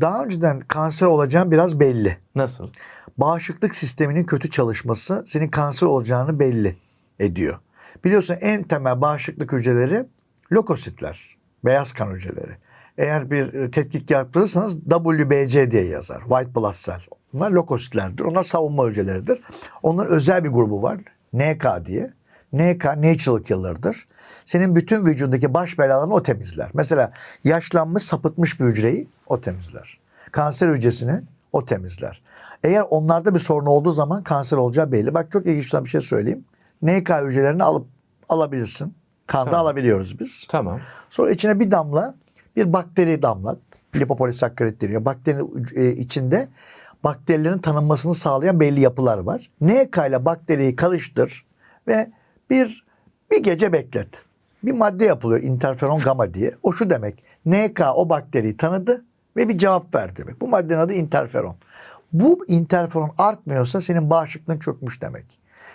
Daha önceden kanser olacağın biraz belli. Nasıl? Bağışıklık sisteminin kötü çalışması senin kanser olacağını belli ediyor. Biliyorsun en temel bağışıklık hücreleri lökositler, beyaz kan hücreleri. Eğer bir e, tetkik yaptırırsanız WBC diye yazar. White blood cell. Bunlar lökositlerdir. Onlar savunma hücreleridir. Onların özel bir grubu var. NK diye. NK natural killer'dır. Senin bütün vücudundaki baş belalarını o temizler. Mesela yaşlanmış, sapıtmış bir hücreyi o temizler. Kanser hücresini o temizler. Eğer onlarda bir sorun olduğu zaman kanser olacağı belli. Bak çok ilginç bir şey söyleyeyim. NK hücrelerini alıp alabilirsin. Kanda Tamam. alabiliyoruz biz. Tamam. Sonra içine bir damla bir bakteri damlat. Lipopolisakkarit deniyor. Bakterinin e, içinde bakterilerin tanınmasını sağlayan belli yapılar var. NK ile bakteriyi karıştır ve bir bir gece beklet. Bir madde yapılıyor interferon gamma diye. O şu demek. NK o bakteriyi tanıdı ve bir cevap verdi demek. Bu maddenin adı interferon. Bu interferon artmıyorsa senin bağışıklığın çökmüş demek.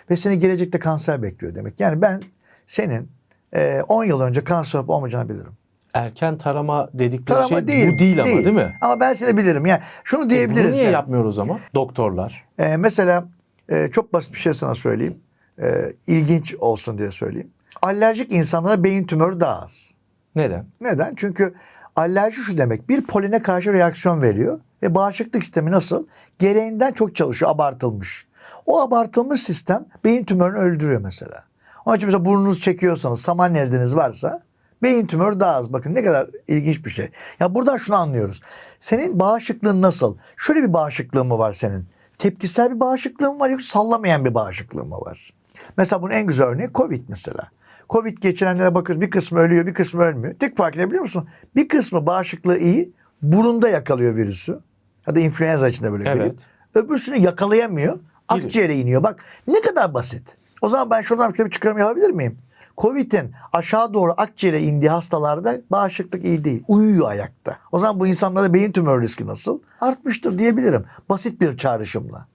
Ve seni gelecekte kanser bekliyor demek. Yani ben senin e, 10 yıl önce kanser olup olmayacağını bilirim. Erken tarama dedikleri Tarama şey değil. bu değil, ama değil mi? Ama ben seni bilirim. Yani şunu Bunu diyebiliriz. niye yani. yapmıyoruz ama? Doktorlar. Ee, mesela e, çok basit bir şey sana söyleyeyim. Ee, ilginç olsun diye söyleyeyim. Alerjik insanlara beyin tümörü daha az. Neden? Neden? Çünkü alerji şu demek. Bir poline karşı reaksiyon veriyor ve bağışıklık sistemi nasıl? Gereğinden çok çalışıyor, abartılmış. O abartılmış sistem beyin tümörünü öldürüyor mesela. Onun için mesela burnunuzu çekiyorsanız, saman nezdiniz varsa beyin tümörü daha az. Bakın ne kadar ilginç bir şey. Ya buradan şunu anlıyoruz. Senin bağışıklığın nasıl? Şöyle bir bağışıklığın mı var senin? Tepkisel bir bağışıklığın var yoksa sallamayan bir bağışıklığın mı var? Mesela bunun en güzel örneği Covid mesela. Covid geçirenlere bakıyoruz bir kısmı ölüyor bir kısmı ölmüyor. Tek fark ne biliyor musun? Bir kısmı bağışıklığı iyi burunda yakalıyor virüsü. Ya da influenza içinde böyle Evet. grip. Öbürsünü yakalayamıyor. Akciğere iniyor. Bak ne kadar basit. O zaman ben şuradan şöyle bir çıkarım yapabilir miyim? Covid'in aşağı doğru akciğere indiği hastalarda bağışıklık iyi değil. Uyuyor ayakta. O zaman bu insanlarda beyin tümörü riski nasıl? Artmıştır diyebilirim. Basit bir çağrışımla.